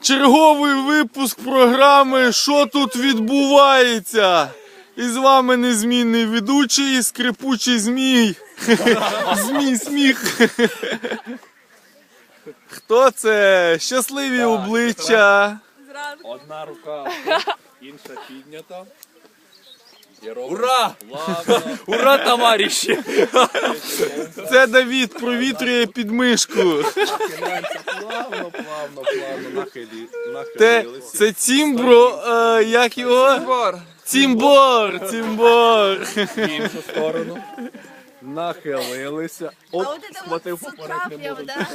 Черговий випуск програми Що тут відбувається? І з вами незмінний ведучий скрипучий змій. Змій сміх. Хто це? Щасливі обличчя. Одна рука, інша піднята. Ура! Ура, товариші! Це Давід провітрює підмишку. плавно, плавно, плавно, нахилі, Те, нахилилися. це Тімбро, е, як його? Тімбор, Тімбор. В іншу сторону. Нахилилися. Оп, это схватив вот поперек не да?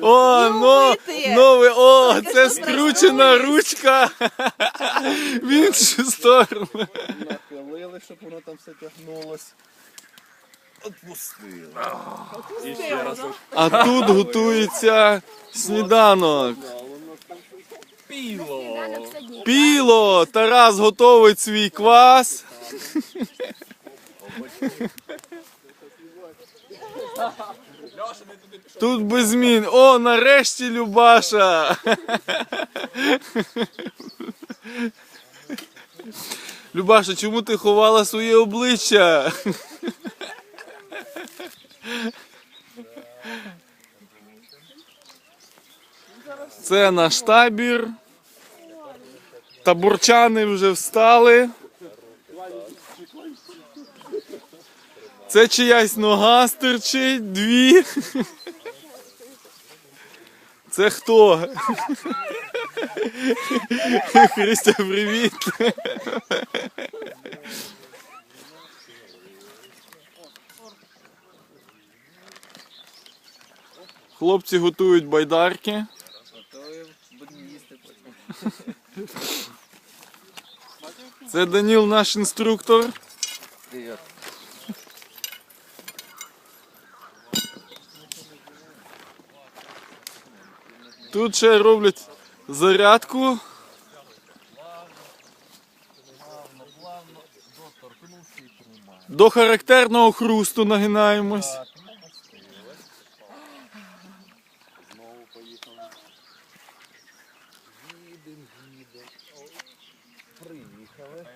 О, но, Умити. новий, о, це скручена ручка в іншу сторону. Нахилили, щоб воно там все тягнулось. Отпустили. І ще раз. А тут готується сніданок. Піло. Піло, Тарас готовить свій квас. Тут без змін. О, нарешті Любаша. Любаша, чому ти ховала своє обличчя? Це наш табір. Таборчани вже встали. Це чиясь нога стирчить, дві. Це хто? Христя, привіт. Хлопці готують байдарки. Це Даніл, наш інструктор. Тут ще роблять зарядку. До характерного хрусту нагинаємось. Знову поїхали. Приїхали.